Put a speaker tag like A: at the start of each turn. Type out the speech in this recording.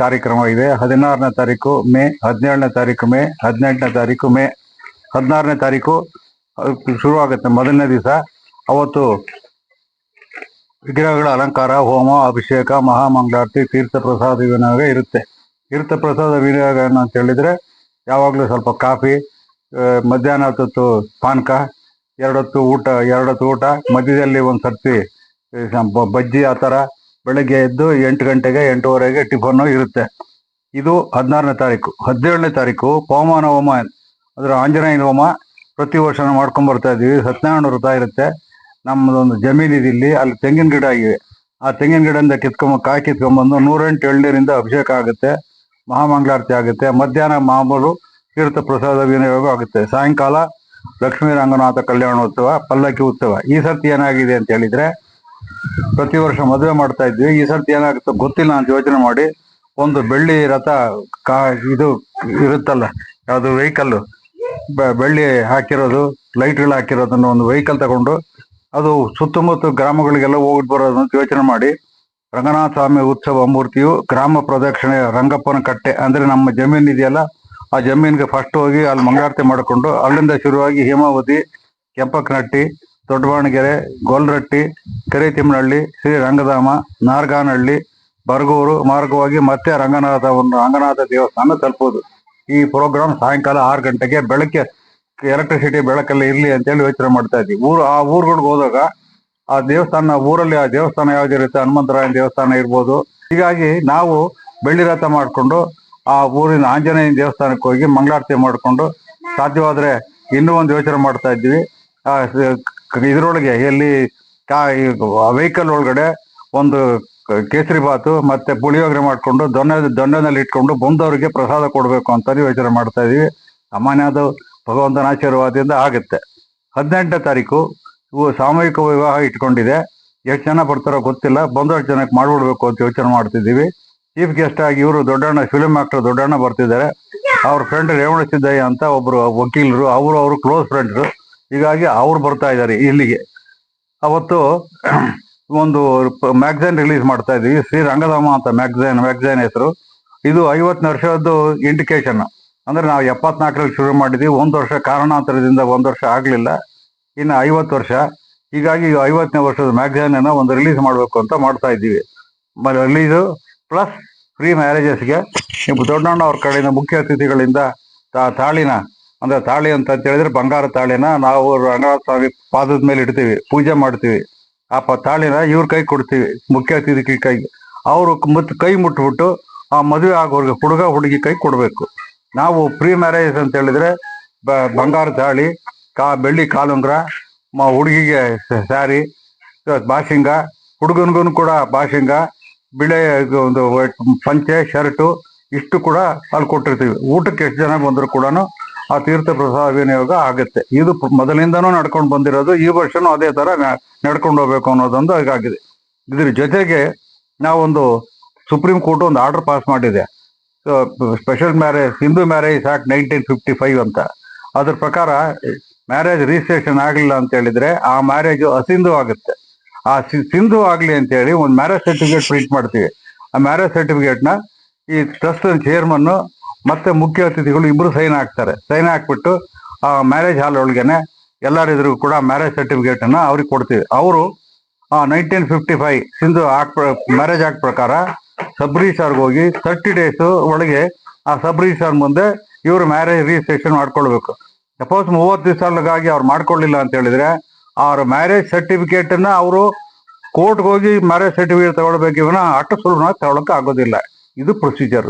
A: ಕಾರ್ಯಕ್ರಮ ಇದೆ ಹದಿನಾರನೇ ತಾರೀಕು ಮೇ, ಹದಿನೇಳನೇ ತಾರೀಕು ಮೇ, ಹದಿನೆಂಟನೇ ತಾರೀಕು ಮೇ, ಹದಿನಾರನೇ ತಾರೀಕು ಶುರುವಾಗುತ್ತೆ ಮೊದಲನೇ ದಿವಸ. ಅವತ್ತು ವಿಗ್ರಹಗಳ ಅಲಂಕಾರ, ಹೋಮ, ಅಭಿಷೇಕ, ಮಹಾಮಂಗಳಾರತಿ ತೀರ್ಥ ಪ್ರಸಾದ ವಿನಿಯೋಗ ಇರುತ್ತೆ. ತೀರ್ಥ ಪ್ರಸಾದ ವಿನಿಯೋಗ ಅಂತ ಹೇಳಿದ್ರೆ, ಯಾವಾಗಲೂ ಸ್ವಲ್ಪ ಕಾಫಿ ಮಧ್ಯಾಹ್ನ ಹೊತ್ತು ಪಾನಕ, ಎರಡೊತ್ತು ಊಟ ಎರಡೊತ್ತು ಊಟ, ಮಧ್ಯದಲ್ಲಿ ಒಂದು ಸರ್ತಿ ಬಜ್ಜಿ ಆ ಥರ ಬೆಳಗ್ಗೆ ಎದ್ದು ಎಂಟು ಗಂಟೆಗೆ, ಎಂಟೂವರೆಗೆ ಟಿಫನ್ನು ಇರುತ್ತೆ. ಇದು ಹದಿನಾರನೇ ತಾರೀಕು. ಹದಿನೇಳನೇ ತಾರೀಕು, ಪವಮಾನ ಹೋಮ. ಅದರ ಆಂಜನೇಯನ ಹೋಮ ಪ್ರತಿ ವರ್ಷ ನಾವು ಮಾಡ್ಕೊಂಡ್ ಬರ್ತಾ ಇದ್ದೀವಿ. ಸತ್ಯನಾರಾಯಣ ವ್ರತ ಇರುತ್ತೆ. ನಮ್ಮದೊಂದು ಜಮೀನು ಇದೆ ಇಲ್ಲಿ. ಅಲ್ಲಿ ತೆಂಗಿನ ಗಿಡ ಆಗಿವೆ ಆ ತೆಂಗಿನ ಗಿಡದಿಂದ ಕಿತ್ಕೊಂಬ, ಕಾಯಿ ಕಿತ್ಕೊಂಡ್ಬಂದು ನೂರೆಂಟು ಎಳ್ನೀರಿಂದ ಅಭಿಷೇಕ ಆಗುತ್ತೆ. ಮಹಾಮಂಗಳಾರತಿ ಆಗುತ್ತೆ. ಮಧ್ಯಾಹ್ನ ಮಾಮೂಲು ತೀರ್ಥ ಪ್ರಸಾದ, ವಿನಿಯೋಗ ಆಗುತ್ತೆ. ಸಾಯಂಕಾಲ ಲಕ್ಷ್ಮೀ ರಂಗನಾಥ ಕಲ್ಯಾಣೋತ್ಸವ, ಪಲ್ಲಕ್ಕಿ ಉತ್ಸವ. ಈ ಸರ್ತಿ ಏನಾಗಿದೆ ಅಂತ ಹೇಳಿದ್ರೆ ಪ್ರತಿ ವರ್ಷ ಮದುವೆ ಮಾಡ್ತಾ ಇದ್ವಿ. ಈ ಸರ್ತಿ ಏನಾಗುತ್ತೋ ಗೊತ್ತಿಲ್ಲ, ಅಂತ ಯೋಚನೆ ಮಾಡಿ ಒಂದು ಬೆಳ್ಳಿ ರಥ ಕಾ, ಇದು ಇರುತ್ತಲ್ಲ, ಯಾವುದು ವೆಹಿಕಲ್ ಬೆಳ್ಳಿ ಹಾಕಿರೋದು, ಲೈಟ್ಗಳು ಹಾಕಿರೋದನ್ನ ಒಂದು ವೆಹಿಕಲ್ ತಗೊಂಡು ಅದು ಸುತ್ತಮುತ್ತ ಗ್ರಾಮಗಳಿಗೆಲ್ಲ ಹೋಗಿ ಅಂತ ಯೋಚನೆ ಮಾಡಿ ರಂಗನಾಥ ಸ್ವಾಮಿ ಉತ್ಸವ ಮೂರ್ತಿಯು ಗ್ರಾಮ ಪ್ರದಕ್ಷಿಣೆ ರಂಗಪ್ಪನ ಕಟ್ಟೆ ಅಂದ್ರೆ ನಮ್ಮ ಜಮೀನ್ ಇದೆಯಲ್ಲ, ಆ ಜಮೀನ್ಗೆ ಫಸ್ಟ್ ಹೋಗಿ ಅಲ್ಲಿ ಮಂಗಳಾರತಿ ಮಾಡಿಕೊಂಡು ಅಲ್ಲಿಂದ ಶುರುವಾಗಿ ಹೇಮಾವತಿ ಕೆಂಪಕ್ಕನಟ್ಟಿ ದೊಡ್ಡಬಾಣಗೆರೆ ಗೋಲ್ರಟ್ಟಿ ಕೆರೆತಿಮ್ಮನಹಳ್ಳಿ ಶ್ರೀ ರಂಗಧಾಮ, ನಾರ್ಗಾನಹಳ್ಳಿ, ಬರಗೂರು ಮಾರ್ಗವಾಗಿ ಮತ್ತೆ ರಂಗನಾಥ ಒಂದು ರಂಗನಾಥ ದೇವಸ್ಥಾನ ತಲುಪೋದು ಈ ಪ್ರೋಗ್ರಾಮ್ ಸಾಯಂಕಾಲ ಆರು ಗಂಟೆಗೆ ಬೆಳಗ್ಗೆ ಎಲೆಕ್ಟ್ರಿಸಿಟಿ ಬೆಳಕಲ್ಲಿ ಇರ್ಲಿ ಅಂತೇಳಿ ಯೋಚನೆ ಮಾಡ್ತಾ ಇದ್ವಿ. ಊರು, ಆ ಊರುಗಳಿಗೆ ಹೋದಾಗ ಆ ದೇವಸ್ಥಾನ, ಊರಲ್ಲಿ ಆ ದೇವಸ್ಥಾನ ಯಾವ್ದಿರುತ್ತೆ ಹನುಮಂತರಾಯನ ದೇವಸ್ಥಾನ ಇರ್ಬೋದು. ಹೀಗಾಗಿ ನಾವು ಬೆಳ್ಳಿ ರಥ ಮಾಡಿಕೊಂಡು ಆ ಊರಿನ ಆಂಜನೇಯನ ದೇವಸ್ಥಾನಕ್ಕೆ ಹೋಗಿ ಮಂಗಳಾರತಿ ಮಾಡಿಕೊಂಡು ಸಾಧ್ಯವಾದರೆ ಇನ್ನೂ ಒಂದು ಯೋಚನೆ ಮಾಡ್ತಾ ಇದ್ವಿ. ಇದ್ರೊಳಗೆ ಎಲ್ಲಿ ಕಾ ವೆಹಿಕಲ್ ಒಳಗಡೆ ಒಂದು ಕೇಸರಿ ಬಾತು ಮತ್ತೆ ಪುಳಿಯೋಗರೆ ಮಾಡ್ಕೊಂಡು ದೊಣ್ಣೆ, ದೊಣ್ಣೆನಲ್ಲಿ ಇಟ್ಕೊಂಡು ಬಂದವರಿಗೆ ಪ್ರಸಾದ ಕೊಡಬೇಕು ಅಂತ ಯೋಚನೆ ಮಾಡ್ತಾ ಇದೀವಿ. ಸಾಮಾನ್ಯ ಅದು ಭಗವಂತನ ಆಶೀರ್ವಾದದಿಂದ ಆಗುತ್ತೆ. ಹದಿನೆಂಟನೇ ತಾರೀಕು ಇವು ಸಾಮೂಹಿಕ ವಿವಾಹ ಇಟ್ಕೊಂಡಿದೆ. ಎಷ್ಟು ಜನ ಬರ್ತಾರೋ ಗೊತ್ತಿಲ್ಲ. ಬಂದಷ್ಟು ಜನಕ್ಕೆ ಮಾಡ್ಬಿಡ್ಬೇಕು ಅಂತ ಯೋಚನೆ ಮಾಡ್ತಿದ್ದೀವಿ. ಚೀಫ್ ಗೆಸ್ಟ್ ಆಗಿ ಇವರು ದೊಡ್ಡಣ್ಣ ಫಿಲ್ಮ್ ಆಕ್ಟರ್ ದೊಡ್ಡಣ್ಣ ಬರ್ತಿದ್ದಾರೆ. ಅವ್ರ ಫ್ರೆಂಡ್ ರೇವಣ ಸಿದ್ದಯ್ಯ ಅಂತ ಒಬ್ರು ವಕೀಲರು, ಅವರು ಅವರು ಕ್ಲೋಸ್ ಫ್ರೆಂಡ್ಸ್ ಹೀಗಾಗಿ ಅವ್ರು ಬರ್ತಾ ಇದ್ದಾರೆ ಇಲ್ಲಿಗೆ. ಅವತ್ತು ಒಂದು ಮ್ಯಾಗ್ಝೈನ್ ರಿಲೀಸ್ ಮಾಡ್ತಾ ಇದೀವಿ, ಶ್ರೀ ರಂಗಧಾಮ ಅಂತ ಮ್ಯಾಗ್ಝೈನ್ ಮ್ಯಾಗ್ಝೈನ್ ಹೆಸರು. ಇದು ಐವತ್ತು ವರ್ಷದ್ದು ಇಂಡಿಕೇಶನ್ ಅಂದ್ರೆ ನಾವು ಎಪ್ಪತ್ನಾಲ್ಕರಲ್ಲಿ ಶುರು ಮಾಡಿದ್ವಿ, ಒಂದು ವರ್ಷ ಕಾರಣಾಂತರದಿಂದ ಒಂದು ವರ್ಷ ಆಗಲಿಲ್ಲ, ಇನ್ನು ಐವತ್ತು ವರ್ಷ. ಹೀಗಾಗಿ ಐವತ್ತನೇ ವರ್ಷದ ಮ್ಯಾಗ್ಝೈನನ್ನು ಒಂದು ರಿಲೀಸ್ ಮಾಡಬೇಕು ಅಂತ ಮಾಡ್ತಾ ಇದ್ದೀವಿ. ರಿಲೀಸು ಪ್ಲಸ್ ಫ್ರೀ ಮ್ಯಾರೇಜಸ್ಗೆ ದೊಡ್ಡಣ್ಣ ಅವ್ರ ಕಡೆಯಿಂದ ಮುಖ್ಯ ಅತಿಥಿಗಳಿಂದ ತಾಳಿನ ಅಂದ್ರೆ ತಾಳಿ ಅಂತ ಹೇಳಿದ್ರೆ ಬಂಗಾರ ತಾಳಿನ ನಾವು ರಂಗನಾಥ ಸ್ವಾಮಿ ಪಾದದ ಮೇಲೆ ಇಡ್ತೀವಿ, ಪೂಜೆ ಮಾಡ್ತೀವಿ. ಆ ಪ ತಾಳಿನ ಇವ್ರ ಕೈ ಕೊಡ್ತೀವಿ, ಮುಖ್ಯ ಅತಿಥಿ ಕೈಗೆ ಅವರು ಮುತ್ ಕೈ ಮುಟ್ಬಿಟ್ಟು ಆ ಮದುವೆ ಆಗೋರ್ಗೆ ಹುಡುಗ ಹುಡುಗಿ ಕೈ ಕೊಡಬೇಕು. ನಾವು ಪ್ರೀ ಮ್ಯಾರೇಜ್ ಅಂತ ಹೇಳಿದ್ರೆ ಬಂಗಾರ ತಾಳಿ, ಕಾ ಬೆಳ್ಳಿ ಕಾಲುಂಗ್ರ, ಮ ಹುಡುಗಿಗೆ ಸ್ಯಾರಿ ಬಾಶಿಂಗ ಹುಡುಗನ್ಗೂ ಕೂಡ ಬಾಶಿಂಗ ಬಿಳೆ ಒಂದು ಪಂಚೆ, ಶರ್ಟು ಇಷ್ಟು ಕೂಡ ಅಲ್ಲಿ ಕೊಟ್ಟಿರ್ತೀವಿ. ಊಟಕ್ಕೆ ಎಷ್ಟು ಜನ ಬಂದರೂ ಕೂಡ ಆ ತೀರ್ಥ ಪ್ರಸಾದ ವಿನಿಯೋಗ ಆಗುತ್ತೆ. ಇದು ಮೊದಲಿಂದನೂ ನಡ್ಕೊಂಡು ಬಂದಿರೋದು, ಈ ವರ್ಷನೂ ಅದೇ ತರ ನಡ್ಕೊಂಡು ಹೋಗ್ಬೇಕು ಅನ್ನೋದೊಂದು ಆಗಿದೆ ಇದ್ರ ಜೊತೆಗೆ ನಾವೊಂದು ಸುಪ್ರೀಂ ಕೋರ್ಟ್ ಒಂದು ಆರ್ಡರ್ ಪಾಸ್ ಮಾಡಿದೆ. Special marriage Hindu marriage act nineteen fifty five ಅಂತ. ಅದ್ರ ಪ್ರಕಾರ ಮ್ಯಾರೇಜ್ ರಿಜಿಸ್ಟ್ರೇಷನ್ ಆಗಲಿಲ್ಲ ಅಂತ ಹೇಳಿದ್ರೆ ಆ ಮ್ಯಾರೇಜ್ ಅಸಿಂಧು ಆಗುತ್ತೆ. ಆ ಸಿಂಧು ಆಗ್ಲಿ ಅಂತ ಹೇಳಿ ಒಂದು ಮ್ಯಾರೇಜ್ ಸರ್ಟಿಫಿಕೇಟ್ ಪ್ರಿಂಟ್ ಮಾಡ್ತೀವಿ. ಆ ಮ್ಯಾರೇಜ್ ಸರ್ಟಿಫಿಕೇಟ್ನ ಈ ಟ್ರಸ್ಟ್ ಚೇರ್ಮನ್ ಮತ್ತೆ ಮುಖ್ಯ ಅತಿಥಿಗಳು ಇಬ್ರು ಸೈನ್ ಹಾಕ್ತಾರೆ. ಸೈನ್ ಹಾಕ್ಬಿಟ್ಟು, ಆ ಮ್ಯಾರೇಜ್ ಹಾಲ್ ಒಳಗೇನೆ ಎಲ್ಲರಿದ್ರು ಕೂಡ ಮ್ಯಾರೇಜ್ ಸರ್ಟಿಫಿಕೇಟ್ ಅನ್ನ ಅವ್ರಿಗೆ ಕೊಡ್ತೀವಿ. ಅವರು, ಆ nineteen fifty five Hindu act marriage act ಪ್ರಕಾರ ಸಬ್ ರಿಜಿಸ್ಟಾರ್ಗೆ ಹೋಗಿ ತರ್ಟಿ ಡೇಸ್ ಒಳಗೆ ಆ ಸಬ್ ರಿಜಿಸ್ಟಾರ್ ಮುಂದೆ ಇವರು ಮ್ಯಾರೇಜ್ ರಿಜಿಸ್ಟ್ರೇಷನ್ ಮಾಡ್ಕೊಳ್ಬೇಕು. ಸಪೋಸ್ ಮೂವತ್ತು ದಿವಸಗಾಗಿ ಅವ್ರು ಮಾಡ್ಕೊಳ್ಳಿಲ್ಲ ಅಂತ ಹೇಳಿದ್ರೆ, ಅವ್ರ ಮ್ಯಾರೇಜ್ ಸರ್ಟಿಫಿಕೇಟ್ ಅನ್ನ ಅವರು ಕೋರ್ಟ್ಗೆ ಹೋಗಿ ಮ್ಯಾರೇಜ್ ಸರ್ಟಿಫಿಕೇಟ್ ತಗೊಳ್ಬೇಕು. ಇವನ ಅಷ್ಟು ಸುಲಭ ತಗೊಳಕ್ ಆಗೋದಿಲ್ಲ. ಇದು ಪ್ರೊಸೀಜರ್